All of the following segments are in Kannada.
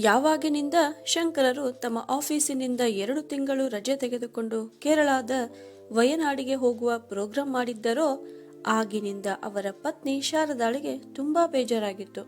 ಯಾವಾಗಿನಿಂದ ಶಂಕರರು ತಮ್ಮ ಆಫೀಸಿನಿಂದ ಎರಡು ತಿಂಗಳು ರಜೆ ತೆಗೆದುಕೊಂಡು ಕೇರಳದ ವಯನಾಡಿಗೆ ಹೋಗುವ ಪ್ರೋಗ್ರಾಂ ಮಾಡಿದ್ದರೋ, ಆಗಿನಿಂದ ಅವರ ಪತ್ನಿ ಶಾರದಾಳಿಗೆ ತುಂಬಾ ಬೇಜಾರಾಗಿತ್ತು.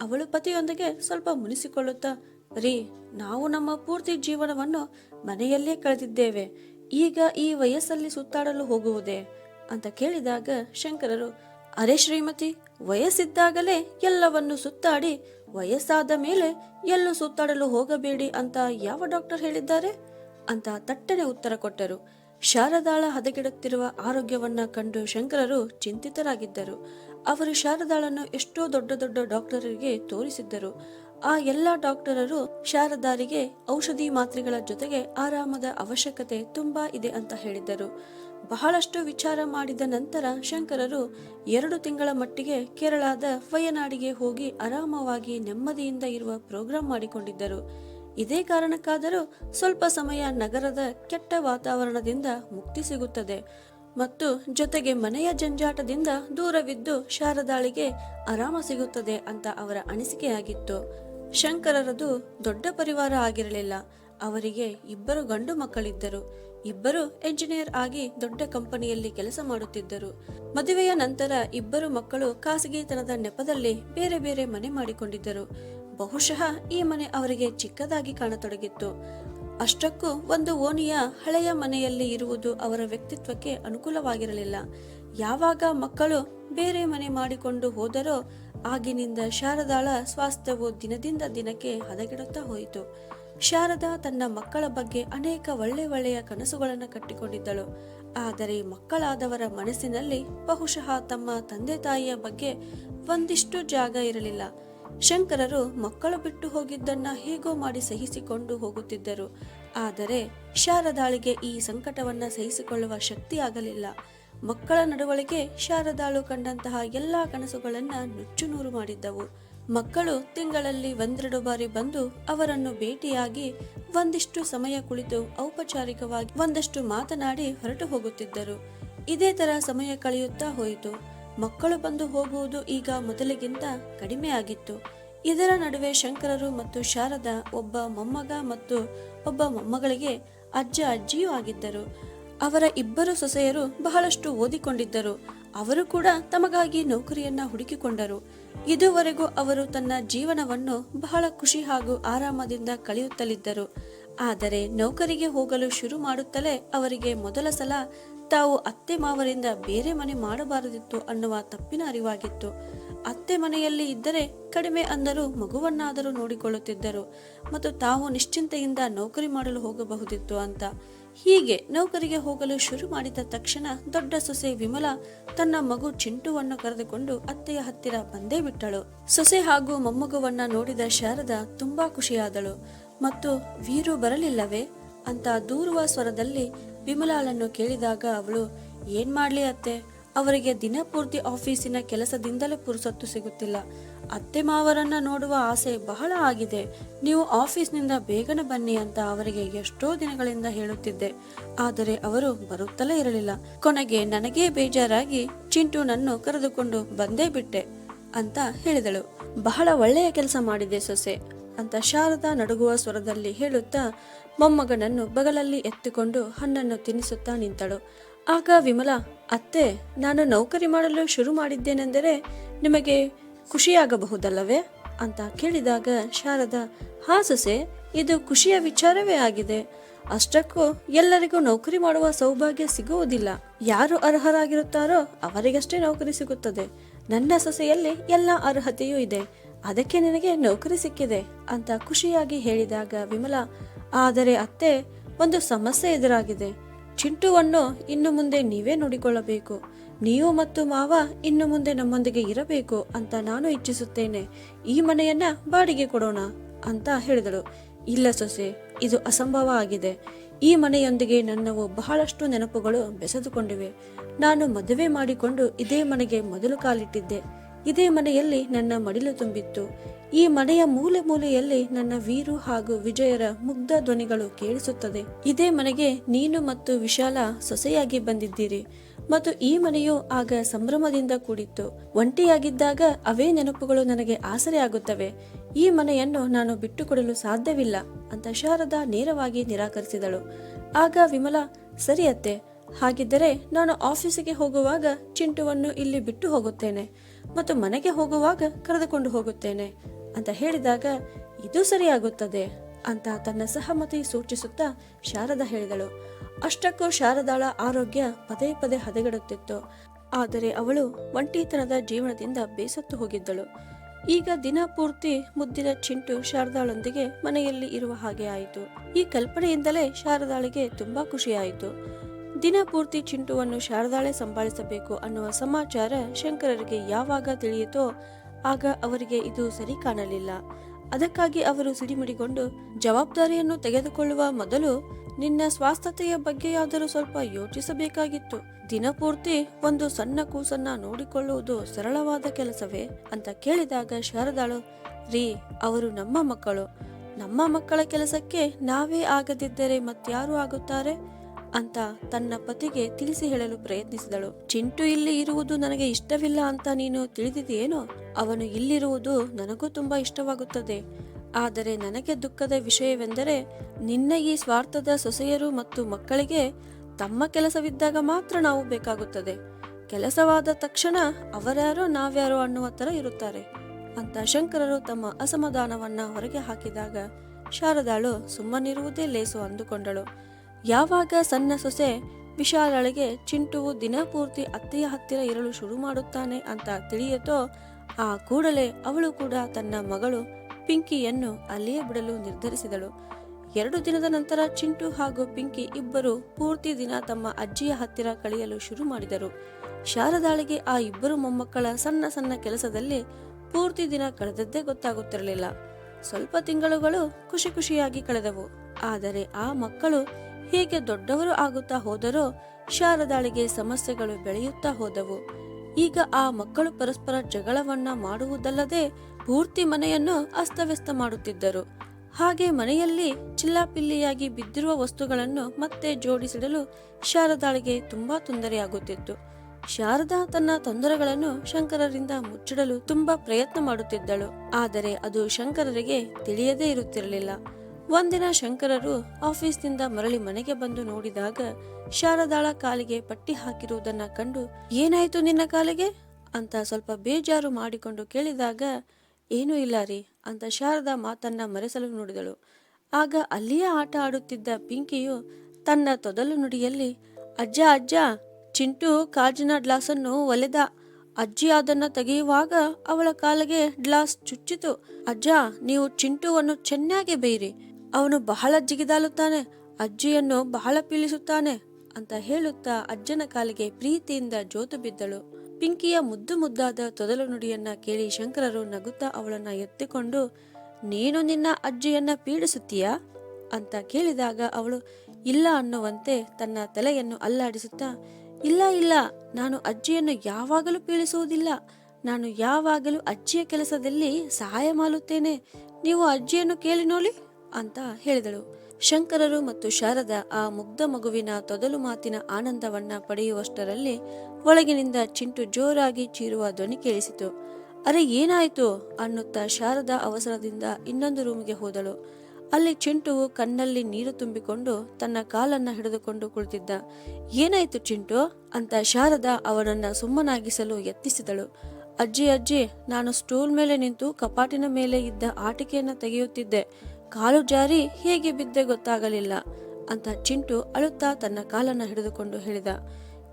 ಅವಳು ಪತಿಯೊಂದಿಗೆ ಸ್ವಲ್ಪ ಮುನಿಸಿಕೊಳ್ಳುತ್ತಾ, ರೀ, ನಾವು ನಮ್ಮ ಪೂರ್ತಿ ಜೀವನವನ್ನು ಮನೆಯಲ್ಲೇ ಕಳೆದಿದ್ದೇವೆ. ಈಗ ಈ ವಯಸ್ಸಲ್ಲಿ ಸುತ್ತಾಡಲು ಹೋಗುವುದೇ? ಅಂತ ಕೇಳಿದಾಗ ಶಂಕರರು ಅರೆ ಶ್ರೀಮತಿ, ವಯಸ್ಸಿದ್ದಾಗಲೇ ಎಲ್ಲವನ್ನು ಸುತ್ತಾಡಿ, ವಯಸ್ಸಾದ ಮೇಲೆ ಎಲ್ಲೂ ಸುತ್ತಾಡಲು ಹೋಗಬೇಡಿ ಅಂತ ಯಾವ ಡಾಕ್ಟರ್ ಹೇಳಿದ್ದಾರೆ? ಅಂತ ತಟ್ಟನೆ ಉತ್ತರ ಕೊಟ್ಟರು. ಶಾರದಾಳ ಹದಗೆಡುತ್ತಿರುವ ಆರೋಗ್ಯವನ್ನ ಕಂಡು ಶಂಕರರು ಚಿಂತಿತರಾಗಿದ್ದರು. ಅವರು ಶಾರದಾಳನ್ನು ಎಷ್ಟೋ ದೊಡ್ಡ ದೊಡ್ಡ ಡಾಕ್ಟರರಿಗೆ ತೋರಿಸಿದ್ದರು. ಆ ಎಲ್ಲ ಡಾಕ್ಟರರು ಶಾರದಾರಿಗೆ ಔಷಧಿ ಮಾತ್ರೆಗಳ ಜೊತೆಗೆ ಆರಾಮದ ಅವಶ್ಯಕತೆ ತುಂಬಾ ಇದೆ ಅಂತ ಹೇಳಿದ್ದರು. ಬಹಳಷ್ಟು ವಿಚಾರ ಮಾಡಿದ ನಂತರ ಶಂಕರರು ಎರಡು ತಿಂಗಳ ಮಟ್ಟಿಗೆ ಕೇರಳದ ವಯನಾಡಿಗೆ ಹೋಗಿ ಆರಾಮವಾಗಿ ನೆಮ್ಮದಿಯಿಂದ ಇರುವ ಪ್ರೋಗ್ರಾಂ ಮಾಡಿಕೊಂಡಿದ್ದರು. ಇದೇ ಕಾರಣಕ್ಕಾದರೂ ಸ್ವಲ್ಪ ಸಮಯ ನಗರದ ಕೆಟ್ಟ ವಾತಾವರಣದಿಂದ ಮುಕ್ತಿ ಸಿಗುತ್ತದೆ ಮತ್ತು ಜೊತೆಗೆ ಮನೆಯ ಜಂಜಾಟದಿಂದ ದೂರವಿದ್ದು ಶಾರದಾಳಿಗೆ ಆರಾಮ ಸಿಗುತ್ತದೆ ಅಂತ ಅವರ ಅನಿಸಿಕೆಯಾಗಿತ್ತು. ಶಂಕರರದು ದೊಡ್ಡ ಪರಿವಾರ ಆಗಿರಲಿಲ್ಲ. ಅವರಿಗೆ ಇಬ್ಬರು ಗಂಡು ಮಕ್ಕಳಿದ್ದರು. ಇಬ್ಬರು ಎಂಜಿನಿಯರ್ ಆಗಿ ದೊಡ್ಡ ಕಂಪನಿಯಲ್ಲಿ ಕೆಲಸ ಮಾಡುತ್ತಿದ್ದರು. ಮದುವೆಯ ನಂತರ ಇಬ್ಬರು ಮಕ್ಕಳು ಖಾಸಗಿತನದ ನೆಪದಲ್ಲಿ ಬೇರೆ ಬೇರೆ ಮನೆ ಮಾಡಿಕೊಂಡಿದ್ದರು. ಬಹುಶಃ ಈ ಮನೆ ಅವರಿಗೆ ಚಿಕ್ಕದಾಗಿ ಕಾಣತೊಡಗಿತ್ತು. ಅಷ್ಟಕ್ಕೂ ಒಂದು ಓಣಿಯ ಹಳೆಯ ಮನೆಯಲ್ಲಿ ಇರುವುದು ಅವರ ವ್ಯಕ್ತಿತ್ವಕ್ಕೆ ಅನುಕೂಲವಾಗಿರಲಿಲ್ಲ. ಯಾವಾಗ ಮಕ್ಕಳು ಬೇರೆ ಮನೆ ಮಾಡಿಕೊಂಡು ಹೋದರೋ ಆಗಿನಿಂದ ಶಾರದಾಳ ಸ್ವಾಸ್ಥ್ಯವು ದಿನದಿಂದ ದಿನಕ್ಕೆ ಹದಗೆಡುತ್ತಾ ಹೋಯಿತು. ಶಾರದಾ ತನ್ನ ಮಕ್ಕಳ ಬಗ್ಗೆ ಅನೇಕ ಒಳ್ಳೆ ಒಳ್ಳೆಯ ಕನಸುಗಳನ್ನು ಕಟ್ಟಿಕೊಂಡಿದ್ದಳು. ಆದರೆ ಮಕ್ಕಳಾದವರ ಮನಸ್ಸಿನಲ್ಲಿ ಬಹುಶಃ ತಮ್ಮ ತಂದೆ ತಾಯಿಯ ಬಗ್ಗೆ ಒಂದಿಷ್ಟು ಜಾಗ ಇರಲಿಲ್ಲ. ಶಂಕರರು ಮಕ್ಕಳು ಬಿಟ್ಟು ಹೋಗಿದ್ದನ್ನ ಹೇಗೋ ಮಾಡಿ ಸಹಿಸಿಕೊಂಡು ಹೋಗುತ್ತಿದ್ದರು. ಆದರೆ ಶಾರದಾಳಿಗೆ ಈ ಸಂಕಟವನ್ನ ಸಹಿಸಿಕೊಳ್ಳುವ ಶಕ್ತಿ ಆಗಲಿಲ್ಲ. ಮಕ್ಕಳ ನಡವಳಿಕೆ ಶಾರದಾಳು ಕಂಡಂತಹ ಎಲ್ಲಾ ಕನಸುಗಳನ್ನ ನುಚ್ಚುನೂರು ಮಾಡಿದ್ದವು. ಮಕ್ಕಳು ತಿಂಗಳಲ್ಲಿ ಒಂದೆರಡು ಬಾರಿ ಬಂದು ಅವರನ್ನು ಭೇಟಿಯಾಗಿ ಒಂದಿಷ್ಟು ಸಮಯ ಕುಳಿತು ಔಪಚಾರಿಕವಾಗಿ ಒಂದಷ್ಟು ಮಾತನಾಡಿ ಹೊರಟು ಹೋಗುತ್ತಿದ್ದರು. ಇದೇ ತರ ಸಮಯ ಕಳೆಯುತ್ತಾ ಹೋಯಿತು. ಮಕ್ಕಳು ಬಂದು ಹೋಗುವುದು ಈಗ ಮೊದಲಿಗಿಂತ ಕಡಿಮೆ ಆಗಿತ್ತು. ಇದರ ನಡುವೆ ಶಂಕರರು ಮತ್ತು ಶಾರದಾ ಒಬ್ಬ ಮೊಮ್ಮಗ ಮತ್ತು ಒಬ್ಬ ಮೊಮ್ಮಗಳಿಗೆ ಅಜ್ಜ ಅಜ್ಜಿಯೂ ಆಗಿದ್ದರು. ಅವರ ಇಬ್ಬರು ಸೊಸೆಯರು ಬಹಳಷ್ಟು ಓದಿಕೊಂಡಿದ್ದರು. ಅವರು ಕೂಡ ತಮಗಾಗಿ ನೌಕರಿಯನ್ನ ಹುಡುಕಿಕೊಂಡರು. ಇದುವರೆಗೂ ಅವರು ತನ್ನ ಜೀವನವನ್ನು ಬಹಳ ಖುಷಿ ಹಾಗೂ ಆರಾಮದಿಂದ ಕಳೆಯುತ್ತಲಿದ್ದರು. ಆದರೆ ನೌಕರಿಗೆ ಹೋಗಲು ಶುರು ಮಾಡುತ್ತಲೇ ಅವರಿಗೆ ಮೊದಲ ಸಲ ತಾವು ಅತ್ತೆ ಮಾವರಿಂದ ಬೇರೆ ಮನೆ ಮಾಡಬಾರದಿತ್ತು ಅನ್ನುವ ತಪ್ಪಿನ ಅರಿವಾಗಿತ್ತು. ಅತ್ತೆ ಮನೆಯಲ್ಲಿ ಇದ್ದರೆ ಕಡಿಮೆ ಅಂದರೂ ಮಗುವನ್ನಾದರೂ ನೋಡಿಕೊಳ್ಳುತ್ತಿದ್ದರು ಮತ್ತು ತಾವು ನಿಶ್ಚಿಂತೆಯಿಂದ ನೌಕರಿ ಮಾಡಲು ಹೋಗಬಹುದಿತ್ತು ಅಂತ. ಹೀಗೆ ನೌಕರಿಗೆ ಹೋಗಲು ಶುರು ಮಾಡಿದ ತಕ್ಷಣ ದೊಡ್ಡ ಸೊಸೆ ವಿಮಲಾ ತನ್ನ ಮಗು ಚಿಂಟುವನ್ನು ಕರೆದುಕೊಂಡು ಅತ್ತೆಯ ಹತ್ತಿರ ಬಂದೇ ಬಿಟ್ಟಳು. ಸೊಸೆ ಹಾಗೂ ಮೊಮ್ಮಗುವನ್ನ ನೋಡಿದ ಶಾರದಾ ತುಂಬಾ ಖುಷಿಯಾದಳು. ಮತ್ತು ವೀರು ಬರಲಿಲ್ಲವೇ? ಅಂತ ದೂರುವ ಸ್ವರದಲ್ಲಿ ವಿಮಲಾಳನ್ನು ಕೇಳಿದಾಗ ಅವಳು, ಏನ್ ಮಾಡ್ಲಿ ಅತ್ತೆ? ಅವರಿಗೆ ದಿನಪೂರ್ತಿ ಆಫೀಸಿನ ಕೆಲಸದಿಂದಲೇ ಪುರುಸೊತ್ತು ಸಿಗುತ್ತಿಲ್ಲ. ಅತ್ತೆ ಮಾವರನ್ನ ನೋಡುವ ಆಸೆ ಬಹಳ ಆಗಿದೆ. ನೀವು ಆಫೀಸ್ನಿಂದ ಬೇಗನೆ ಬನ್ನಿ ಅಂತ ಅವರಿಗೆ ಎಷ್ಟೋ ದಿನಗಳಿಂದ ಹೇಳುತ್ತಿದ್ದೆ. ಆದರೆ ಅವರು ಬರುತ್ತಲೇ ಇರಲಿಲ್ಲ. ಕೊನೆಗೆ ನನಗೇ ಬೇಜಾರಾಗಿ ಚಿಂಟು ಚಿಂಟುನನ್ನು ಕರೆದುಕೊಂಡು ಬಂದೇ ಬಿಟ್ಟೆ ಅಂತ ಹೇಳಿದಳು. ಬಹಳ ಒಳ್ಳೆಯ ಕೆಲಸ ಮಾಡಿದೆ ಸೊಸೆ ಅಂತ ಶಾರದಾ ನಡುಗುವ ಸ್ವರದಲ್ಲಿ ಹೇಳುತ್ತಾ ಮೊಮ್ಮಗನನ್ನು ಬಗಲಲ್ಲಿ ಎತ್ತಿಕೊಂಡು ಹಣ್ಣನ್ನು ತಿನ್ನಿಸುತ್ತಾ ನಿಂತಳು. ಆಗ ವಿಮಲಾ, ಅತ್ತೆ, ನಾನು ನೌಕರಿ ಮಾಡಲು ಶುರು ಮಾಡಿದ್ದೇನೆಂದರೆ ನಿಮಗೆ ಖುಷಿಯಾಗಬಹುದಲ್ಲವೇ? ಅಂತ ಕೇಳಿದಾಗ ಶಾರದಾ, ಹಾ ಸೊಸೆ, ಇದು ಖುಷಿಯ ವಿಚಾರವೇ ಆಗಿದೆ. ಅಷ್ಟಕ್ಕೂ ಎಲ್ಲರಿಗೂ ನೌಕರಿ ಮಾಡುವ ಸೌಭಾಗ್ಯ ಸಿಗುವುದಿಲ್ಲ. ಯಾರು ಅರ್ಹರಾಗಿರುತ್ತಾರೋ ಅವರಿಗಷ್ಟೇ ನೌಕರಿ ಸಿಗುತ್ತದೆ. ನನ್ನ ಸೊಸೆಯಲ್ಲಿ ಎಲ್ಲ ಅರ್ಹತೆಯೂ ಇದೆ. ಅದಕ್ಕೆ ನಿನಗೆ ನೌಕರಿ ಸಿಕ್ಕಿದೆ, ಅಂತ ಖುಷಿಯಾಗಿ ಹೇಳಿದಾಗ ವಿಮಲಾ, ಆದರೆ ಅತ್ತೆ, ಒಂದು ಸಮಸ್ಯೆ ಎದುರಾಗಿದೆ. ಚಿಂಟುವನ್ನು ಇನ್ನು ಮುಂದೆ ನೀವೇ ನೋಡಿಕೊಳ್ಳಬೇಕು. ನೀವು ಮತ್ತು ಮಾವ ಇನ್ನು ಮುಂದೆ ನಮ್ಮೊಂದಿಗೆ ಇರಬೇಕು ಅಂತ ನಾನು ಇಚ್ಛಿಸುತ್ತೇನೆ. ಈ ಮನೆಯನ್ನ ಬಾಡಿಗೆ ಕೊಡೋಣ ಅಂತ ಹೇಳಿದಳು. ಇಲ್ಲ ಸೊಸೆ, ಇದು ಅಸಂಭವ ಆಗಿದೆ. ಈ ಮನೆಯೊಂದಿಗೆ ನನ್ನವು ಬಹಳಷ್ಟು ನೆನಪುಗಳು ಬೆಸೆದುಕೊಂಡಿವೆ. ನಾನು ಮದುವೆ ಮಾಡಿಕೊಂಡು ಇದೇ ಮನೆಗೆ ಮೊದಲು ಕಾಲಿಟ್ಟಿದ್ದೆ. ಇದೇ ಮನೆಯಲ್ಲಿ ನನ್ನ ಮಡಿಲು ತುಂಬಿತ್ತು. ಈ ಮನೆಯ ಮೂಲೆ ಮೂಲೆಯಲ್ಲಿ ನನ್ನ ವೀರು ಹಾಗೂ ವಿಜಯರ ಮುಗ್ಧ ಧ್ವನಿಗಳು ಕೇಳಿಸುತ್ತದೆ. ಇದೇ ಮನೆಗೆ ನೀನು ಮತ್ತು ವಿಶಾಲ ಸೊಸೆಯಾಗಿ ಬಂದಿದ್ದೀರಿ. ಮತ್ತು ಈ ಮನೆಯು ಆಗ ಸಂಭ್ರಮದಿಂದ ಕೂಡಿತ್ತು. ಒಂಟಿಯಾಗಿದ್ದಾಗ ಅವೇ ನೆನಪುಗಳು ನನಗೆ ಆಸರೆ ಆಗುತ್ತವೆ. ಈ ಮನೆಯನ್ನು ನಾನು ಬಿಟ್ಟುಕೊಡಲು ಸಾಧ್ಯವಿಲ್ಲ ಅಂತ ಶಾರದಾ ನೇರವಾಗಿ ನಿರಾಕರಿಸಿದಳು. ಆಗ ವಿಮಲ, ಸರಿ ಅತ್ತೆ, ಹಾಗಿದ್ದರೆ ನಾನು ಆಫೀಸಿಗೆ ಹೋಗುವಾಗ ಚಿಂಟುವನ್ನು ಇಲ್ಲಿ ಬಿಟ್ಟು ಹೋಗುತ್ತೇನೆ. ಮತ್ತು ಮನೆಗೆ ಹೋಗುವಾಗ ಕರೆದುಕೊಂಡು ಹೋಗುತ್ತೇನೆ ಅಂತ ಹೇಳಿದಾಗ, ಇದು ಸರಿಯಾಗುತ್ತದೆ ಅಂತ ತನ್ನ ಸಹಮತಿ ಸೂಚಿಸುತ್ತಾ ಶಾರದಾ ಹೇಳಿದಳು. ಅಷ್ಟಕ್ಕೂ ಶಾರದಾಳ ಆರೋಗ್ಯ ಪದೇ ಪದೇ ಹದಗೆಡುತ್ತಿತ್ತು. ಆದರೆ ಅವಳು ಒಂಟಿತನದ ಜೀವನದಿಂದ ಬೇಸತ್ತು ಹೋಗಿದ್ದಳು. ಈಗ ದಿನ ಪೂರ್ತಿ ಮುದ್ದಿನ ಚಿಂಟು ಶಾರದಾಳೊಂದಿಗೆ ಮನೆಯಲ್ಲಿ ಇರುವ ಹಾಗೆ ಆಯಿತು. ಈ ಕಲ್ಪನೆಯಿಂದಲೇ ಶಾರದಾಳಿಗೆ ತುಂಬಾ ಖುಷಿಯಾಯಿತು. ದಿನ ಪೂರ್ತಿ ಚಿಂಟುವನ್ನು ಶಾರದಾಳೆ ಸಂಭಾಳಿಸಬೇಕು ಅನ್ನುವ ಸಮಾಚಾರ ಶಂಕರರಿಗೆ ಯಾವಾಗ ತಿಳಿಯಿತೋ ಆಗ ಅವರಿಗೆ ಇದು ಸರಿ ಕಾಣಲಿಲ್ಲ. ಅದಕ್ಕಾಗಿ ಅವರು ಸಿಡಿಮಿಡಿಗೊಂಡು, ಜವಾಬ್ದಾರಿಯನ್ನು ತೆಗೆದುಕೊಳ್ಳುವ ಮೊದಲು ನಿನ್ನ ಸ್ವಾಸ್ಥತೆಯ ಬಗ್ಗೆಯಾದರೂ ಸ್ವಲ್ಪ ಯೋಚಿಸಬೇಕಾಗಿತ್ತು. ದಿನಪೂರ್ತಿ ಒಂದು ಸಣ್ಣ ಕೂಸನ್ನ ನೋಡಿಕೊಳ್ಳುವುದು ಸರಳವಾದ ಕೆಲಸವೇ ಅಂತ ಕೇಳಿದಾಗ ಶಾರದಾಳು, ರೀ, ಅವರು ನಮ್ಮ ಮಕ್ಕಳು. ನಮ್ಮ ಮಕ್ಕಳ ಕೆಲಸಕ್ಕೆ ನಾವೇ ಆಗದಿದ್ದರೆ ಮತ್ಯಾರು ಆಗುತ್ತಾರೆ? ಅಂತ ತನ್ನ ಪತಿಗೆ ತಿಳಿಸಿ ಹೇಳಲು ಪ್ರಯತ್ನಿಸಿದಳು. ಚಿಂಟು ಇಲ್ಲಿ ಇರುವುದು ನನಗೆ ಇಷ್ಟವಿಲ್ಲ ಅಂತ ನೀನು ತಿಳಿದಿದೆಯೇನೋ? ಅವನು ಇಲ್ಲಿರುವುದು ನನಗೂ ತುಂಬಾ ಇಷ್ಟವಾಗುತ್ತದೆ. ಆದರೆ ನನಗೆ ದುಃಖದ ವಿಷಯವೆಂದರೆ ನಿನ್ನ ಈ ಸ್ವಾರ್ಥದ ಸೊಸೆಯರು ಮತ್ತು ಮಕ್ಕಳಿಗೆ ತಮ್ಮ ಕೆಲಸವಿದ್ದಾಗ ಮಾತ್ರ ನಾವು ಬೇಕಾಗುತ್ತದೆ. ಕೆಲಸವಾದ ತಕ್ಷಣ ಅವರ್ಯಾರೋ ನಾವ್ಯಾರೋ ಅನ್ನುವ ಥರ ಇರುತ್ತಾರೆ ಅಂತ ಶಂಕರರು ತಮ್ಮ ಅಸಮಾಧಾನವನ್ನ ಹೊರಗೆ ಹಾಕಿದಾಗ ಶಾರದಾಳು ಸುಮ್ಮನಿರುವುದೇ ಲೇಸು ಅಂದುಕೊಂಡಳು. ಯಾವಾಗ ಸಣ್ಣ ಸೊಸೆ ವಿಶಾಲಳಿಗೆ ಚಿಂಟುವು ದಿನಪೂರ್ತಿ ಅತ್ತೆಯ ಹತ್ತಿರ ಇರಲು ಶುರು ಮಾಡುತ್ತಾನೆ ಅಂತ ತಿಳಿಯುತ್ತೋ ಆ ಕೂಡಲೇ ಅವಳು ಕೂಡ ತನ್ನ ಮಗಳು ಪಿಂಕಿಯನ್ನು ಅಲ್ಲಿಯೇ ಬಿಡಲು ನಿರ್ಧರಿಸಿದಳು. ಎರಡು ದಿನದ ನಂತರ ಚಿಂಟು ಹಾಗೂ ಪಿಂಕಿ ಇಬ್ಬರು ಪೂರ್ತಿ ದಿನ ತಮ್ಮ ಅಜ್ಜಿಯ ಹತ್ತಿರ ಕಳೆಯಲು ಶುರು ಮಾಡಿದರು. ಶಾರದಾಳಿಗೆ ಆ ಇಬ್ಬರು ಮೊಮ್ಮಕ್ಕಳ ಸಣ್ಣ ಸಣ್ಣ ಕೆಲಸದಲ್ಲಿ ಪೂರ್ತಿ ದಿನ ಕಳೆದದ್ದೇ ಗೊತ್ತಾಗುತ್ತಿರಲಿಲ್ಲ. ಸ್ವಲ್ಪ ತಿಂಗಳುಗಳು ಖುಷಿ ಖುಷಿಯಾಗಿ ಕಳೆದವು. ಆದರೆ ಆ ಮಕ್ಕಳು ಹೇಗೆ ದೊಡ್ಡವರು ಆಗುತ್ತಾ ಹೋದರೋ ಶಾರದಾಳಿಗೆ ಸಮಸ್ಯೆಗಳು ಬೆಳೆಯುತ್ತಾ ಹೋದವು. ಈಗ ಆ ಮಕ್ಕಳು ಪರಸ್ಪರ ಜಗಳವನ್ನ ಮಾಡುವುದಲ್ಲದೆ ಪೂರ್ತಿ ಮನೆಯನ್ನು ಅಸ್ತವ್ಯಸ್ತ ಮಾಡುತ್ತಿದ್ದರು. ಹಾಗೆ ಮನೆಯಲ್ಲಿ ಚಿಲ್ಲಾಪಿಲ್ಲಿಯಾಗಿ ಬಿದ್ದಿರುವ ವಸ್ತುಗಳನ್ನು ಮತ್ತೆ ಜೋಡಿಸಿಡಲು ಶಾರದಾಳಿಗೆ ತುಂಬಾ ತೊಂದರೆಯಾಗುತ್ತಿತ್ತು. ಶಾರದಾ ತನ್ನ ತೊಂದರೆಗಳನ್ನು ಶಂಕರರಿಂದ ಮುಚ್ಚಿಡಲು ತುಂಬಾ ಪ್ರಯತ್ನ ಮಾಡುತ್ತಿದ್ದಳು. ಆದರೆ ಅದು ಶಂಕರರಿಗೆ ತಿಳಿಯದೇ ಇರುತ್ತಿರಲಿಲ್ಲ. ಒಂದಿನ ಶಂಕರರು ಆಫೀಸ್ನಿಂದ ಮರಳಿ ಮನೆಗೆ ಬಂದು ನೋಡಿದಾಗ ಶಾರದಾಳ ಕಾಲಿಗೆ ಪಟ್ಟಿ ಹಾಕಿರುವುದನ್ನ ಕಂಡು, ಏನಾಯ್ತು ನಿನ್ನ ಕಾಲಿಗೆ? ಅಂತ ಸ್ವಲ್ಪ ಬೇಜಾರು ಮಾಡಿಕೊಂಡು ಕೇಳಿದಾಗ, ಏನೂ ಇಲ್ಲ ರೀ, ಅಂತ ಶಾರದಾ ಮಾತನ್ನ ಮರೆಸಲು ನೋಡಿದಳು. ಆಗ ಅಲ್ಲಿಯೇ ಆಟ ಆಡುತ್ತಿದ್ದ ಪಿಂಕಿಯು ತನ್ನ ತೊದಲು ನುಡಿಯಲ್ಲಿ, ಅಜ್ಜ ಅಜ್ಜ, ಚಿಂಟು ಕಾಜಿನ ಗ್ಲಾಸನ್ನು ಒಲೆದ ಅಜ್ಜಿ ಅದನ್ನ ತೆಗೆಯುವಾಗ ಅವಳ ಕಾಲಿಗೆ ಗ್ಲಾಸ್ ಚುಚ್ಚಿತು. ಅಜ್ಜ, ನೀವು ಚಿಂಟುವನ್ನು ಚೆನ್ನಾಗಿ ಬೈರಿ ಅವನು ಬಹಳ ಜಿಗಿದಾಲುತ್ತಾನೆ, ಅಜ್ಜಿಯನ್ನು ಬಹಳ ಪೀಳಿಸುತ್ತಾನೆ ಅಂತ ಹೇಳುತ್ತಾ ಅಜ್ಜನ ಕಾಲಿಗೆ ಪ್ರೀತಿಯಿಂದ ಜೋತು ಬಿದ್ದಳು. ಪಿಂಕಿಯ ಮುದ್ದು ಮುದ್ದಾದ ತೊದಲು ನುಡಿಯನ್ನ ಕೇಳಿ ಶಂಕರರು ನಗುತ್ತಾ ಅವಳನ್ನ ಎತ್ತಿಕೊಂಡು, ನೀನು ನಿನ್ನ ಅಜ್ಜಿಯನ್ನ ಪೀಡಿಸುತ್ತೀಯಾ? ಅಂತ ಕೇಳಿದಾಗ ಅವಳು, ಇಲ್ಲ ಅನ್ನುವಂತೆ ತನ್ನ ತಲೆಯನ್ನು ಅಲ್ಲಾಡಿಸುತ್ತಾ, ಇಲ್ಲ ಇಲ್ಲ, ನಾನು ಅಜ್ಜಿಯನ್ನು ಯಾವಾಗಲೂ ಪೀಳಿಸುವುದಿಲ್ಲ. ನಾನು ಯಾವಾಗಲೂ ಅಜ್ಜಿಯ ಕೆಲಸದಲ್ಲಿ ಸಹಾಯ ಮಾಡುತ್ತೇನೆ ನೀವು ಅಜ್ಜಿಯನ್ನು ಕೇಳಿ ನೋಡಿ. ಅಂತ ಹೇಳಿದಳು. ಶಂಕರರು ಮತ್ತು ಶಾರದ ಆ ಮುಗ್ಧ ಮಗುವಿನ ತೊದಲು ಮಾತಿನ ಆನಂದವನ್ನ ಪಡೆಯುವಷ್ಟರಲ್ಲಿ ಒಳಗಿನಿಂದ ಚಿಂಟು ಜೋರಾಗಿ ಚೀರುವ ಧ್ವನಿ ಕೇಳಿಸಿತು. ಅರೆ, ಏನಾಯ್ತು? ಅನ್ನುತ್ತಾ ಶಾರದ ಅವಸರದಿಂದ ಇನ್ನೊಂದು ರೂಮಿಗೆ ಹೋದಳು. ಅಲ್ಲಿ ಚಿಂಟುವು ಕಣ್ಣಲ್ಲಿ ನೀರು ತುಂಬಿಕೊಂಡು ತನ್ನ ಕಾಲನ್ನ ಹಿಡಿದುಕೊಂಡು ಕುಳಿತಿದ್ದ. ಏನಾಯ್ತು ಚಿಂಟು? ಅಂತ ಶಾರದ ಅವನನ್ನ ಸುಮ್ಮನಾಗಿಸಲು ಯತ್ನಿಸಿದಳು. ಅಜ್ಜಿ ಅಜ್ಜಿ, ನಾನು ಸ್ಟೂಲ್ ಮೇಲೆ ನಿಂತು ಕಪಾಟಿನ ಮೇಲೆ ಇದ್ದ ಆಟಿಕೆಯನ್ನು ತೆಗೆಯುತ್ತಿದ್ದೆ. ಕಾಲು ಜಾರಿ ಹೇಗೆ ಬಿದ್ದೆ ಗೊತ್ತಾಗಲಿಲ್ಲ. ಅಂತ ಚಿಂಟು ಅಳುತ್ತಾ ತನ್ನ ಕಾಲನ್ನ ಹಿಡಿದುಕೊಂಡು ಹೇಳಿದ.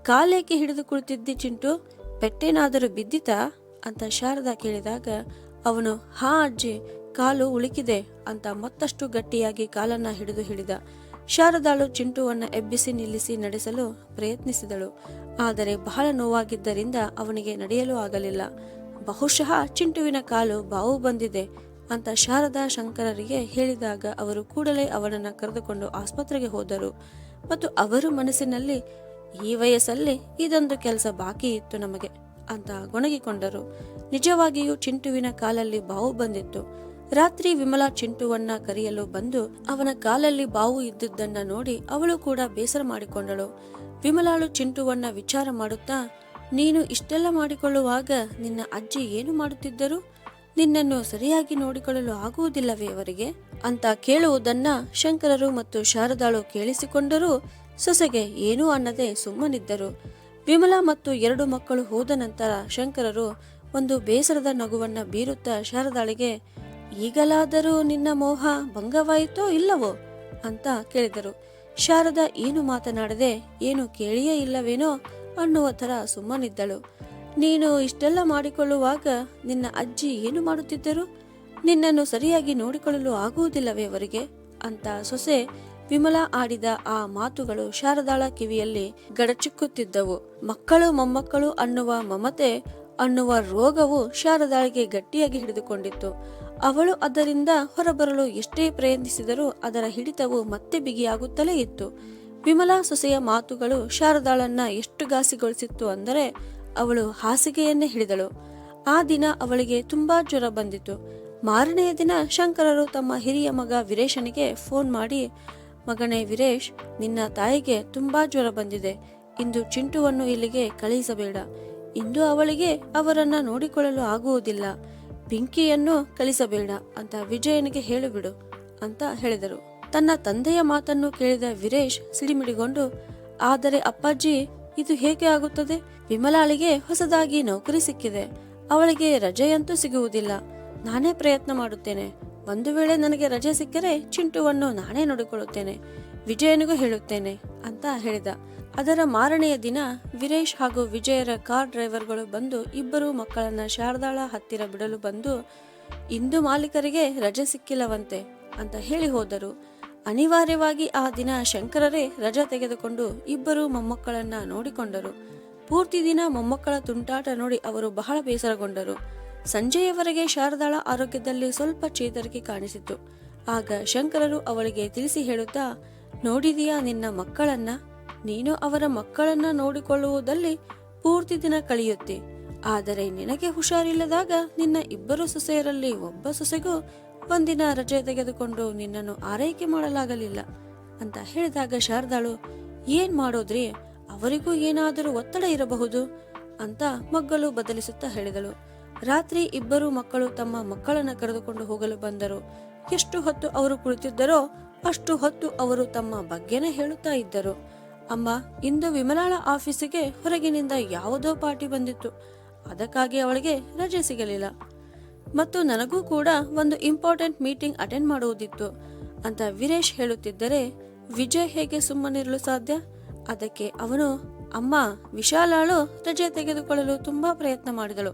ಕಾಲೇಕೆ ಹಿಡಿದು ಕುಳಿತಿದ್ದಿ ಚಿಂಟು? ಪೆಟ್ಟೇನಾದರೂ ಬಿದ್ದಿತಾ? ಅಂತ ಶಾರದಾ ಕೇಳಿದಾಗ, ಅವನು, ಹಾ ಅಜ್ಜಿ, ಕಾಲು ಉಳುಕಿದೆ ಅಂತ ಮತ್ತಷ್ಟು ಗಟ್ಟಿಯಾಗಿ ಕಾಲನ್ನ ಹಿಡಿದು ಹಿಡಿದ ಶಾರದಾಳು ಚಿಂಟುವನ್ನ ಎಬ್ಬಿಸಿ ನಿಲ್ಲಿಸಿ ನಡೆಸಲು ಪ್ರಯತ್ನಿಸಿದಳು. ಆದರೆ ಬಹಳ ನೋವಾಗಿದ್ದರಿಂದ ಅವನಿಗೆ ನಡೆಯಲು ಆಗಲಿಲ್ಲ. ಬಹುಶಃ ಚಿಂಟುವಿನ ಕಾಲು ಬಾವು ಬಂದಿದೆ. ಅಂತ ಶಾರದಾ ಶಂಕರರಿಗೆ ಹೇಳಿದಾಗ ಅವರು ಕೂಡಲೇ ಅವನನ್ನು ಕರೆದುಕೊಂಡು ಆಸ್ಪತ್ರೆಗೆ ಹೋದರು. ಮತ್ತು ಅವರು ಮನಸ್ಸಿನಲ್ಲಿ, ಈ ವಯಸ್ಸಲ್ಲಿ ಇದೊಂದು ಕೆಲಸ ಬಾಕಿ ಇತ್ತು ನಮಗೆ ಅಂತ ಗೊಣಗಿಕೊಂಡರು. ನಿಜವಾಗಿಯೂ ಚಿಂಟುವಿನ ಕಾಲಲ್ಲಿ ಬಾವು ಬಂದಿತ್ತು. ರಾತ್ರಿ ವಿಮಲಾ ಚಿಂಟುವನ್ನ ಕರೆಯಲು ಬಂದು ಅವನ ಕಾಲಲ್ಲಿ ಬಾವು ಇದ್ದುದನ್ನ ನೋಡಿ ಅವಳು ಕೂಡ ಬೇಸರ ಮಾಡಿಕೊಂಡಳು. ವಿಮಲಾಳು ಚಿಂಟುವನ್ನ ವಿಚಾರ ಮಾಡುತ್ತಾ, ನೀನು ಇಷ್ಟೆಲ್ಲ ಮಾಡಿಕೊಳ್ಳುವಾಗ ನಿನ್ನ ಅಜ್ಜಿ ಏನು ಮಾಡುತ್ತಿದ್ದರು? ನಿನ್ನನ್ನು ಸರಿಯಾಗಿ ನೋಡಿಕೊಳ್ಳಲು ಆಗುವುದಿಲ್ಲವೇ ಅವರಿಗೆ? ಅಂತ ಕೇಳುವುದನ್ನ ಶಂಕರರು ಮತ್ತು ಶಾರದಾಳು ಕೇಳಿಸಿಕೊಂಡರೂ ಸೊಸೆಗೆ ಏನೂ ಅನ್ನದೆ ಸುಮ್ಮನಿದ್ದರು. ವಿಮಲಾ ಮತ್ತು ಎರಡು ಮಕ್ಕಳು ಹೋದ ನಂತರ ಶಂಕರರು ಒಂದು ಬೇಸರದ ನಗುವನ್ನ ಬೀರುತ್ತಾ ಶಾರದಾಳಿಗೆ, ಈಗಲಾದರೂ ನಿನ್ನ ಮೋಹ ಭಂಗವಾಯಿತೋ ಇಲ್ಲವೋ? ಅಂತ ಕೇಳಿದರು. ಶಾರದಾ ಏನು ಮಾತನಾಡದೆ, ಏನು ಕೇಳಿಯೇ ಇಲ್ಲವೇನೋ? ಅನ್ನುವ ಥರ ಸುಮ್ಮನಿದ್ದಳು. ನೀನು ಇಷ್ಟೆಲ್ಲ ಮಾಡಿಕೊಳ್ಳುವಾಗ ನಿನ್ನ ಅಜ್ಜಿ ಏನು ಮಾಡುತ್ತಿದ್ದರು? ನಿನ್ನನ್ನು ಸರಿಯಾಗಿ ನೋಡಿಕೊಳ್ಳಲು ಆಗುವುದಿಲ್ಲವೇ ಅವರಿಗೆ? ಅಂತ ಸೊಸೆ ವಿಮಲಾ ಆಡಿದ ಆ ಮಾತುಗಳು ಶಾರದಾಳ ಕಿವಿಯಲ್ಲಿ ಗಡಚಿಕ್ಕುತ್ತಿದ್ದವು. ಮಕ್ಕಳು ಮೊಮ್ಮಕ್ಕಳು ಅನ್ನುವ ಮಮತೆ, ಅನ್ನುವ ರೋಗವು ಶಾರದಾಳಿಗೆ ಗಟ್ಟಿಯಾಗಿ ಹಿಡಿದುಕೊಂಡಿತ್ತು. ಅವಳು ಅದರಿಂದ ಹೊರಬರಲು ಎಷ್ಟೇ ಪ್ರಯತ್ನಿಸಿದರೂ ಅದರ ಹಿಡಿತವು ಮತ್ತೆ ಬಿಗಿಯಾಗುತ್ತಲೇ ಇತ್ತು. ವಿಮಲಾ ಸೊಸೆಯ ಮಾತುಗಳು ಶಾರದಾಳನ್ನ ಎಷ್ಟು ಘಾಸಿಗೊಳಿಸಿತ್ತು ಅಂದರೆ ಅವಳು ಹಾಸಿಗೆಯನ್ನೇ ಹಿಡಿದಳು. ಆ ದಿನ ಅವಳಿಗೆ ತುಂಬಾ ಜ್ವರ ಬಂದಿತು ಮಾರನೆಯ ದಿನ ಶಂಕರರು ತಮ್ಮ ಹಿರಿಯ ಮಗ ವೀರೇಶನಿಗೆ ಫೋನ್ ಮಾಡಿ, ಮಗನೇ ವೀರೇಶ್, ನಿನ್ನ ತಾಯಿಗೆ ತುಂಬಾ ಜ್ವರ ಬಂದಿದೆ. ಇಂದು ಚಿಂಟುವನ್ನು ಇಲ್ಲಿಗೆ ಕಳಿಸಬೇಡ. ಇಂದು ಅವಳಿಗೆ ಅವರನ್ನ ನೋಡಿಕೊಳ್ಳಲು ಆಗುವುದಿಲ್ಲ. ಪಿಂಕಿಯನ್ನು ಕಳಿಸಬೇಡ ಅಂತ ವಿಜಯನಿಗೆ ಹೇಳಿಬಿಡು ಅಂತ ಹೇಳಿದರು. ತನ್ನ ತಂದೆಯ ಮಾತನ್ನು ಕೇಳಿದ ವೀರೇಶ್ ಸಿಡಿಮಿಡಿಗೊಂಡು, ಆದರೆ ಅಪ್ಪಾಜಿ, ಇದು ಹೇಗೆ ಆಗುತ್ತದೆ? ವಿಮಲಾಳಿಗೆ ಹೊಸದಾಗಿ ನೌಕರಿ ಸಿಕ್ಕಿದೆ. ಅವಳಿಗೆ ರಜೆಯಂತೂ ಸಿಗುವುದಿಲ್ಲ. ನಾನೇ ಪ್ರಯತ್ನ ಮಾಡುತ್ತೇನೆ. ಒಂದು ವೇಳೆ ನನಗೆ ರಜೆ ಸಿಕ್ಕರೆ ಚಿಂಟುವನ್ನು ನಾನೇ ನೋಡಿಕೊಳ್ಳುತ್ತೇನೆ. ವಿಜಯನಿಗೂ ಹೇಳುತ್ತೇನೆ ಅಂತ ಹೇಳಿದ. ಅದರ ಮಾರನೆಯ ದಿನ ವೀರೇಶ್ ಹಾಗೂ ವಿಜಯರ ಕಾರ್ ಡ್ರೈವರ್ಗಳು ಬಂದು ಇಬ್ಬರು ಮಕ್ಕಳನ್ನ ಶಾರದಾಳ ಹತ್ತಿರ ಬಿಡಲು ಬಂದು, ಇಂದು ಮಾಲೀಕರಿಗೆ ರಜೆ ಸಿಕ್ಕಿಲ್ಲವಂತೆ ಅಂತ ಹೇಳಿ ಹೋದರು. ಅನಿವಾರ್ಯವಾಗಿ ಆ ದಿನ ಶಂಕರರೇ ರಜೆ ತೆಗೆದುಕೊಂಡು ಇಬ್ಬರು ಮೊಮ್ಮಕ್ಕಳನ್ನ ನೋಡಿಕೊಂಡರು. ಪೂರ್ತಿ ದಿನ ಮೊಮ್ಮಕ್ಕಳ ತುಂಟಾಟ ನೋಡಿ ಅವರು ಬಹಳ ಬೇಸರಗೊಂಡರು. ಸಂಜೆಯವರೆಗೆ ಶಾರದಾಳ ಆರೋಗ್ಯದಲ್ಲಿ ಸ್ವಲ್ಪ ಚೇತರಿಕೆ ಕಾಣಿಸಿತು. ಆಗ ಶಂಕರರು ಅವಳಿಗೆ ತಿಳಿಸಿ ಹೇಳುತ್ತಾ, ನೋಡಿದೀಯಾ ನಿನ್ನ ಮಕ್ಕಳನ್ನ? ನೀನು ಅವರ ಮಕ್ಕಳನ್ನ ನೋಡಿಕೊಳ್ಳುವುದಲ್ಲಿ ಪೂರ್ತಿ ದಿನ ಕಳೆಯುತ್ತೆ. ಆದರೆ ನಿನಗೆ ಹುಷಾರಿಲ್ಲದಾಗ ನಿನ್ನ ಇಬ್ಬರು ಸೊಸೆಯರಲ್ಲಿ ಒಬ್ಬ ಸೊಸೆಗೂ ಒಂದಿನ ರಜೆ ತೆಗೆದುಕೊಂಡು ನಿನ್ನನ್ನು ಆರೈಕೆ ಮಾಡಲಾಗಲಿಲ್ಲ ಅಂತ ಹೇಳಿದಾಗ ಶಾರದಾಳು, ಏನ್ ಮಾಡೋದ್ರಿ? ಅವರಿಗೂ ಏನಾದರೂ ಒತ್ತಡ ಇರಬಹುದು ಅಂತ ಮಗ್ಗಲು ಬದಲಿಸುತ್ತಾ ಹೇಳಿದಳು. ರಾತ್ರಿ ಇಬ್ಬರು ಮಕ್ಕಳು ತಮ್ಮ ಮಕ್ಕಳನ್ನು ಕರೆದುಕೊಂಡು ಹೋಗಲು ಬಂದರು. ಎಷ್ಟು ಹೊತ್ತು ಅವರು ಕುಳಿತಿದ್ದರೋ ಅಷ್ಟು ಹೊತ್ತು ಅವರು ತಮ್ಮ ಬಗ್ಗೆನೇ ಹೇಳುತ್ತಾ ಇದ್ದರು. ಅಮ್ಮ, ಇಂದು ವಿಮಲಾಳ ಆಫೀಸಿಗೆ ಹೊರಗಿನಿಂದ ಯಾವುದೋ ಪಾರ್ಟಿ ಬಂದಿತ್ತು. ಅದಕ್ಕಾಗಿ ಅವಳಿಗೆ ರಜೆ ಸಿಗಲಿಲ್ಲ. ಮತ್ತು ನನಗೂ ಕೂಡ ಒಂದು ಇಂಪಾರ್ಟೆಂಟ್ ಮೀಟಿಂಗ್ ಅಟೆಂಡ್ ಮಾಡುವುದಿತ್ತು ಅಂತ ವೀರೇಶ್ ಹೇಳುತ್ತಿದ್ದರೆ, ವಿಜಯ್ ಹೇಗೆ ಸುಮ್ಮನಿರಲು ಸಾಧ್ಯ? ಅದಕ್ಕೆ ಅವನು, ಅಮ್ಮ ವಿಶಾಲಾಳು ರಜೆ ತೆಗೆದುಕೊಳ್ಳಲು ತುಂಬಾ ಪ್ರಯತ್ನ ಮಾಡಿದಳು.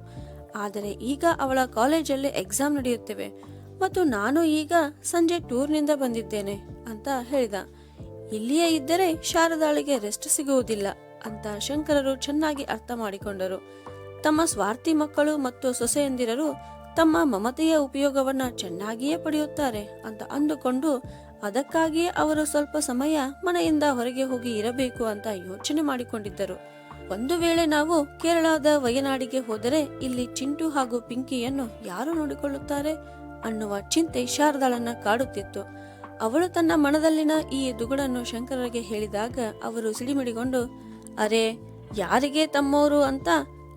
ಆದರೆ ಈಗ ಅವಳ ಕಾಲೇಜಲ್ಲಿ ಎಕ್ಸಾಮ್ ನಡೆಯುತ್ತಿವೆ. ಮತ್ತು ನಾನು ಈಗ ಸಂಜೆ ಟೂರ್ನಿಂದ ಬಂದಿದ್ದೇನೆ, ಅಂತ ಹೇಳಿದ. ಇಲ್ಲಿಯೇ ಇದ್ದರೆ ಶಾರದಾಳಿಗೆ ರೆಸ್ಟ್ ಸಿಗುವುದಿಲ್ಲ, ಅಂತ ಶಂಕರರು ಚೆನ್ನಾಗಿ ಅರ್ಥ ಮಾಡಿಕೊಂಡರು. ತಮ್ಮ ಸ್ವಾರ್ಥಿ ಮಕ್ಕಳು ಮತ್ತು ಸೊಸೆಯಂದಿರರು ತಮ್ಮ ಮಮತೆಯ ಉಪಯೋಗವನ್ನ ಚೆನ್ನಾಗಿಯೇ ಪಡೆಯುತ್ತಾರೆ ಅಂತ ಅಂದುಕೊಂಡು ಅದಕ್ಕಾಗಿಯೇ ಅವರು ಸ್ವಲ್ಪ ಸಮಯ ಮನೆಯಿಂದ ಹೊರಗೆ ಹೋಗಿ ಇರಬೇಕು ಅಂತ ಯೋಚನೆ ಮಾಡಿಕೊಂಡಿದ್ದರು. ಒಂದು ವೇಳೆ ನಾವು ಕೇರಳದ ವಯನಾಡಿಗೆ ಹೋದರೆ ಇಲ್ಲಿ ಚಿಂಟು ಹಾಗೂ ಪಿಂಕಿಯನ್ನು ಯಾರು ನೋಡಿಕೊಳ್ಳುತ್ತಾರೆ ಅನ್ನುವ ಚಿಂತೆ ಶಾರದಾಳನ್ನ ಕಾಡುತ್ತಿತ್ತು. ಅವಳು ತನ್ನ ಮನದಲ್ಲಿನ ಈ ದುಗುಡನ್ನು ಶಂಕರರಿಗೆ ಹೇಳಿದಾಗ ಅವರು ಸಿಡಿಮಿಡಿಗೊಂಡು, ಅರೆ, ಯಾರಿಗೆ ತಮ್ಮವರು ಅಂತ?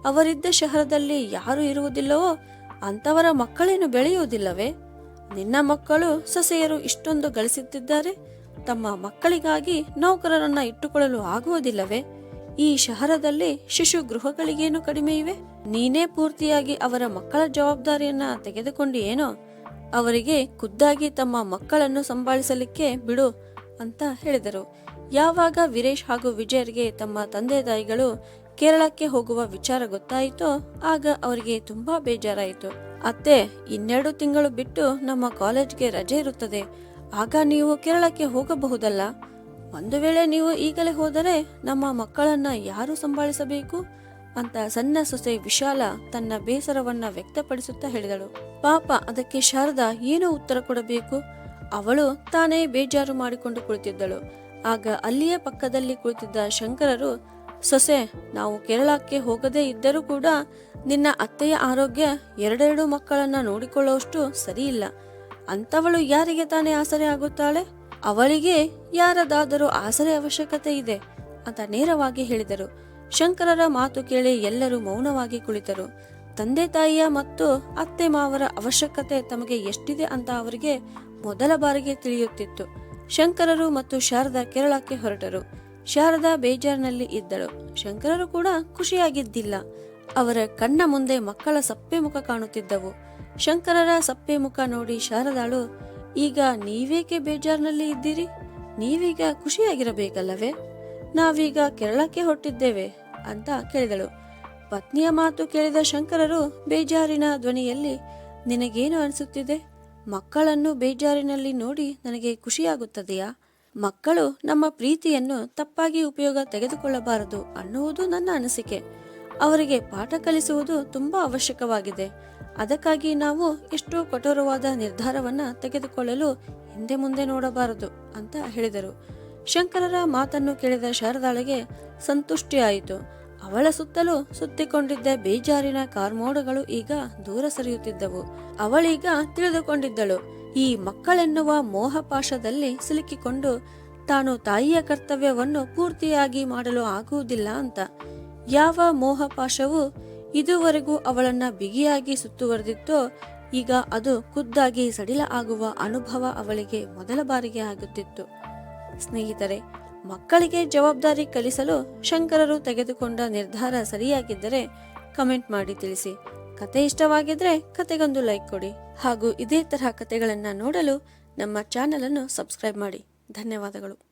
ಅವರಿದ್ದ ಶಹರದಲ್ಲಿ ಯಾರು ಇರುವುದಿಲ್ಲವೋ, ಅಂತವರ ಮಕ್ಕಳೇನು ಬೆಳೆಯುವುದಿಲ್ಲವೇ? ನಿನ್ನ ಮಕ್ಕಳು ಸೊಸೆಯರು ಇಷ್ಟೊಂದು ಗಳಿಸುತ್ತಿದ್ದಾರೆ. ತಮ್ಮ ಮಕ್ಕಳಿಗಾಗಿ ನೌಕರರನ್ನ ಇಟ್ಟುಕೊಳ್ಳಲು ಆಗುವುದಿಲ್ಲವೇ? ಈ ಶಹರದಲ್ಲಿ ಶಿಶು ಗೃಹಗಳಿಗೇನು ಕಡಿಮೆ ಇವೆ? ನೀನೇ ಪೂರ್ತಿಯಾಗಿ ಅವರ ಮಕ್ಕಳ ಜವಾಬ್ದಾರಿಯನ್ನ ಏನೋ? ಅವರಿಗೆ ಖುದ್ದಾಗಿ ತಮ್ಮ ಮಕ್ಕಳನ್ನು ಸಂಭಾಳಿಸಲಿಕ್ಕೆ ಬಿಡು ಅಂತ ಹೇಳಿದರು. ಯಾವಾಗ ವೀರೇಶ್ ಹಾಗೂ ವಿಜಯರಿಗೆ ತಮ್ಮ ತಂದೆ ತಾಯಿಗಳು ಕೇರಳಕ್ಕೆ ಹೋಗುವ ವಿಚಾರ ಗೊತ್ತಾಯಿತೋ, ಆಗ ಅವರಿಗೆ ತುಂಬಾ ಬೇಜಾರಾಯಿತು. ಅತ್ತೆ, ಇನ್ನೆರಡು ತಿಂಗಳು ಬಿಟ್ಟು ನಮ್ಮ ಕಾಲೇಜ್ಗೆ ರಜೆ ಇರುತ್ತದೆ. ಆಗ ನೀವು ಕೇರಳಕ್ಕೆ ಹೋಗಬಹುದಲ್ಲ? ಒಂದು ವೇಳೆ ನೀವು ಈಗಲೇ ಹೋದರೆ ನಮ್ಮ ಮಕ್ಕಳನ್ನ ಯಾರು ಸಂಭಾಳಿಸಬೇಕು? ಅಂತ ಸಣ್ಣ ಸೊಸೆ ವಿಶಾಲ ತನ್ನ ಬೇಸರವನ್ನ ವ್ಯಕ್ತಪಡಿಸುತ್ತಾ ಹೇಳಿದಳು. ಪಾಪ, ಅದಕ್ಕೆ ಶಾರದಾ ಏನು ಉತ್ತರ ಕೊಡಬೇಕು? ಅವಳು ತಾನೇ ಬೇಜಾರು ಮಾಡಿಕೊಂಡು ಕುಳಿತಿದ್ದಳು. ಆಗ ಅಲ್ಲಿಯೇ ಪಕ್ಕದಲ್ಲಿ ಕುಳಿತಿದ್ದ ಶಂಕರರು ಸೊಸೆ, ನಾವು ಕೇರಳಕ್ಕೆ ಹೋಗದೇ ಇದ್ದರೂ ಕೂಡ ನಿನ್ನ ಅತ್ತೆಯ ಆರೋಗ್ಯ ಎರಡೆರಡು ಮಕ್ಕಳನ್ನ ನೋಡಿಕೊಳ್ಳುವಷ್ಟು ಸರಿಯಿಲ್ಲ ಅಂತವಳು ಯಾರಿಗೆ ತಾನೇ ಆಸರೆ ಆಗುತ್ತಾಳೆ? ಅವಳಿಗೆ ಯಾರದಾದರೂ ಆಸರೆ ಅವಶ್ಯಕತೆ ಇದೆ ಅಂತ ನೇರವಾಗಿ ಹೇಳಿದರು. ಶಂಕರರ ಮಾತು ಕೇಳಿ ಎಲ್ಲರೂ ಮೌನವಾಗಿ ಕುಳಿತರು. ತಂದೆ ತಾಯಿಯ ಮತ್ತು ಅತ್ತೆ ಮಾವರ ಅವಶ್ಯಕತೆ ತಮಗೆ ಎಷ್ಟಿದೆ ಅಂತ ಅವರಿಗೆ ಮೊದಲ ಬಾರಿಗೆ ತಿಳಿಯುತ್ತಿತ್ತು. ಶಂಕರರು ಮತ್ತು ಶಾರದಾ ಕೇರಳಕ್ಕೆ ಹೊರಟರು. ಶಾರದಾ ಬೇಜಾರಿನಲ್ಲಿ ಇದ್ದಳು. ಶಂಕರರು ಕೂಡ ಖುಷಿಯಾಗಿದ್ದಿಲ್ಲ. ಅವರ ಕಣ್ಣ ಮುಂದೆ ಮಕ್ಕಳ ಸಪ್ಪೆ ಮುಖ ಕಾಣುತ್ತಿದ್ದವು. ಶಂಕರರ ಸಪ್ಪೆ ಮುಖ ನೋಡಿ ಶಾರದಾಳು, ಈಗ ನೀವೇಕೆ ಬೇಜಾರಿನಲ್ಲಿ ಇದ್ದೀರಿ? ನೀವೀಗ ಖುಷಿಯಾಗಿರಬೇಕಲ್ಲವೇ? ನಾವೀಗ ಕೇರಳಕ್ಕೆ ಹೊರಟಿದ್ದೇವೆ, ಅಂತ ಕೇಳಿದಳು. ಪತ್ನಿಯ ಮಾತು ಕೇಳಿದ ಶಂಕರರು ಬೇಜಾರಿನ ಧ್ವನಿಯಲ್ಲಿ, ನಿನಗೇನು ಅನಿಸುತ್ತಿದೆ? ಮಕ್ಕಳನ್ನು ಬೇಜಾರಿನಲ್ಲಿ ನೋಡಿ ನನಗೆ ಖುಷಿಯಾಗುತ್ತದೆಯಾ? ಮಕ್ಕಳು ನಮ್ಮ ಪ್ರೀತಿಯನ್ನು ತಪ್ಪಾಗಿ ಉಪಯೋಗ ತೆಗೆದುಕೊಳ್ಳಬಾರದು ಅನ್ನುವುದು ನನ್ನ ಅನಿಸಿಕೆ. ಅವರಿಗೆ ಪಾಠ ಕಲಿಸುವುದು ತುಂಬಾ ಅವಶ್ಯಕವಾಗಿದೆ. ಅದಕ್ಕಾಗಿ ನಾವು ಎಷ್ಟೋ ಕಠೋರವಾದ ನಿರ್ಧಾರವನ್ನ ತೆಗೆದುಕೊಳ್ಳಲು ಹಿಂದೆ ಮುಂದೆ ನೋಡಬಾರದು ಅಂತ ಹೇಳಿದರು. ಶಂಕರರ ಮಾತನ್ನು ಕೇಳಿದ ಶಾರದಾಳಿಗೆ ಸಂತುಷ್ಟಿಯಾಯಿತು ಅವಳ ಸುತ್ತಲೂ ಸುತ್ತಿಕೊಂಡಿದ್ದ ಬೇಜಾರಿನ ಕಾರ್ಮೋಡಗಳು ಈಗ ದೂರ ಸರಿಯುತ್ತಿದ್ದವು. ಅವಳೀಗ ತಿಳಿದುಕೊಂಡಿದ್ದಳು. ಈ ಮಕ್ಕಳೆನ್ನುವ ಮೋಹಪಾಶದಲ್ಲಿ ಸಿಲುಕಿಕೊಂಡು ತಾನು ತಾಯಿಯ ಕರ್ತವ್ಯವನ್ನು ಪೂರ್ತಿಯಾಗಿ ಮಾಡಲು ಆಗುವುದಿಲ್ಲ ಅಂತ. ಯಾವ ಮೋಹಪಾಶವು ಇದುವರೆಗೂ ಅವಳನ್ನ ಬಿಗಿಯಾಗಿ ಸುತ್ತುವರೆದಿತ್ತೋ, ಈಗ ಅದು ಖುದ್ದಾಗಿ ಸಡಿಲ ಆಗುವ ಅನುಭವ ಅವಳಿಗೆ ಮೊದಲ ಬಾರಿಗೆ ಆಗುತ್ತಿತ್ತು. ಸ್ನೇಹಿತರೆ, ಮಕ್ಕಳಿಗೆ ಜವಾಬ್ದಾರಿ ಕಲಿಸಲು ಶಂಕರರು ತೆಗೆದುಕೊಂಡ ನಿರ್ಧಾರ ಸರಿಯಾಗಿದ್ದರೆ ಕಮೆಂಟ್ ಮಾಡಿ ತಿಳಿಸಿ. ಕತೆ ಇಷ್ಟವಾಗಿದ್ರೆ ಕತೆಗೊಂದು ಲೈಕ್ ಕೊಡಿ ಹಾಗೂ ಇದೇ ತರಹ ಕತೆಗಳನ್ನು ನೋಡಲು ನಮ್ಮ ಚಾನಲನ್ನು ಸಬ್ಸ್ಕ್ರೈಬ್ ಮಾಡಿ. ಧನ್ಯವಾದಗಳು.